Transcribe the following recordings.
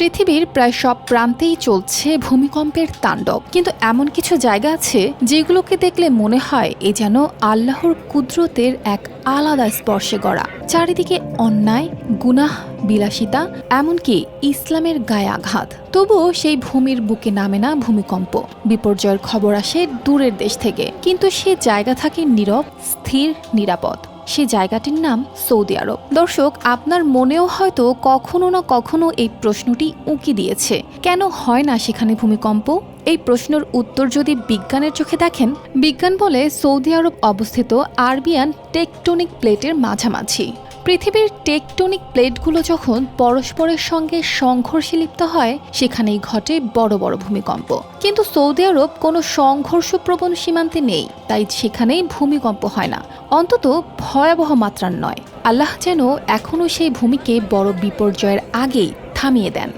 পৃথিবীর প্রায় সব প্রান্তেই চলছে ভূমিকম্পের তাণ্ডব। কিন্তু এমন কিছু জায়গা আছে যেগুলোকে দেখলে মনে হয় এ যেন আল্লাহর কুদরতের এক আলাদা স্পর্শে গড়া। চারিদিকে অন্যায়, গুনাহ, বিলাসিতা, এমনকি ইসলামের গায়ে আঘাত। তবুও সেই ভূমির বুকে নামে না ভূমিকম্প। বিপর্যয়ের খবর আসে দূরের দেশ থেকে। কিন্তু সে জায়গা থাকে নীরব, স্থির, নিরাপদ। সে জায়গাটির নাম সৌদি আরব। দর্শক, আপনার মনেও হয়তো কখনো না কখনো এই প্রশ্নটি উঁকি দিয়েছে। কেন হয় না সেখানে ভূমিকম্প? এই প্রশ্নের উত্তর যদি বিজ্ঞানের চোখে দেখেন, বিজ্ঞান বলে সৌদি আরব অবস্থিত আরবিয়ান টেকটনিক প্লেটের মাঝামাঝি। পৃথিবীর টেকটনিক প্লেটগুলো যখন পরস্পরের সঙ্গে সংঘর্ষে লিপ্ত হয়, সেখানেই ঘটে বড় বড় ভূমিকম্প। কিন্তু সৌদি আরব কোনো সংঘর্ষপ্রবণ সীমান্তে নেই, তাই সেখানেই ভূমিকম্প হয় না। অন্তত ভয়াবহ মাত্রার নয়। আল্লাহ যেন এখনও সেই ভূমিকে বড় বিপর্যয়ের আগেই থামিয়ে দেন।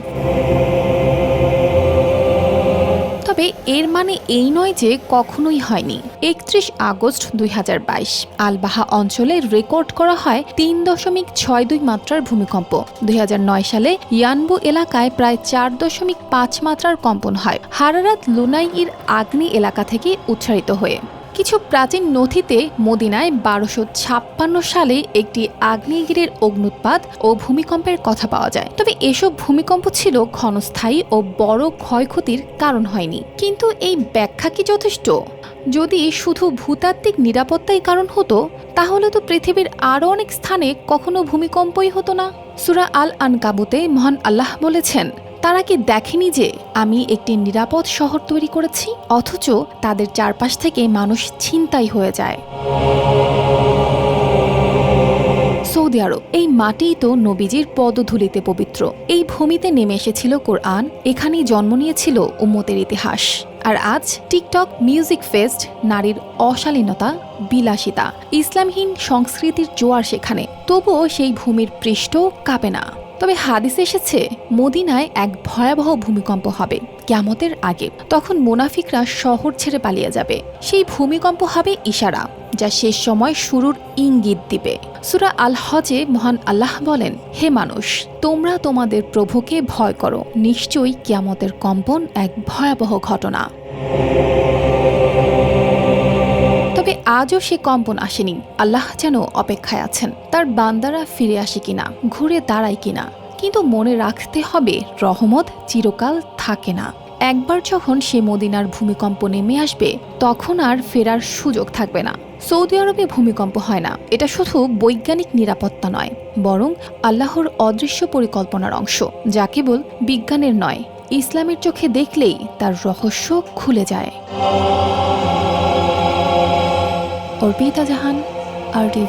তবে এর মানে এই নয় যে কখনোই হয়নি। একত্রিশ আগস্ট দুই হাজার বাইশ, আলবাহা অঞ্চলে রেকর্ড করা হয় তিন দশমিক ছয় দুই মাত্রার ভূমিকম্প। দুই হাজার নয় সালে ইয়ানবু এলাকায় প্রায় চার দশমিক পাঁচ মাত্রার কম্পন হয়। হারারাত লুনাইয়ের আগ্নে এলাকা থেকে উচ্চারিত হয়ে। কিছু প্রাচীন নথিতে মদিনায় বারোশো ছাপ্পান্ন সালে একটি আগ্নেয়গিরির অগ্নুৎপাত ও ভূমিকম্পের কথা পাওয়া যায়। তবে এসব ভূমিকম্প ছিল ক্ষণস্থায়ী ও বড় ক্ষয়ক্ষতির কারণ হয়নি। কিন্তু এই ব্যাখ্যা কি যথেষ্ট? যদি শুধু ভূতাত্ত্বিক নিরাপত্তাই কারণ হতো, তাহলে তো পৃথিবীর আরও অনেক স্থানে কখনো ভূমিকম্পই হতো না। সুরা আল আনকাবুতে মহান আল্লাহ বলেছেন তারা কি দেখেনি যে আমি একটি নিরাপদ শহর তৈরি করেছি? অথচ তাদের চারপাশ থেকে মানুষ ছিনতাই হয়ে যায়। সৌদি আরব, এই মাটিই তো নবীজির পদধূলিতে পবিত্র। এই ভূমিতে নেমে এসেছিল কোরআন, এখানেই জন্ম নিয়েছিল উম্মতের ইতিহাস। আর আজ টিকটক, মিউজিক ফেস্ট, নারীর অশালীনতা, বিলাসিতা, ইসলামহীন সংস্কৃতির জোয়ার সেখানে। তবুও সেই ভূমির পৃষ্ঠ কাঁপে না। তবে হাদিসে এসেছে, মদিনায় এক ভয়াবহ ভূমিকম্প হবে, ক্যামতের আগে। তখন মুনাফিকরা শহর ছেড়ে পালিয়ে যাবে। সেই ভূমিকম্প হবে ইশারা, যা শেষ সময় শুরুর ইঙ্গিত দিবে। সুরা আল হজে মহান আল্লাহ বলেন, হে মানুষ, তোমরা তোমাদের প্রভুকে ভয় করো। নিশ্চয়ই কিয়ামতের কম্পন এক ভয়াবহ ঘটনা। তবে আজও সে কম্পন আসেনি। আল্লাহ যেন অপেক্ষায় আছেন। তার বান্দারা ফিরে আসে কিনা, ঘুরে দাঁড়ায় কিনা, কিন্তু মনে রাখতে হবে রহমত চিরকাল থাকে না। একবার যখন সে মদিনার ভূমিকম্প নেমে আসবে, তখন আর ফেরার সুযোগ থাকবে না। সৌদি আরবে ভূমিকম্প হয় না। এটা শুধু বৈজ্ঞানিক নিরাপত্তা নয়, বরং আল্লাহর অদৃশ্য পরিকল্পনার অংশ, যা কেবল বিজ্ঞানের নয়, ইসলামের চোখে দেখলেই তার রহস্য খুলে যায়। और बीता जहान आर टी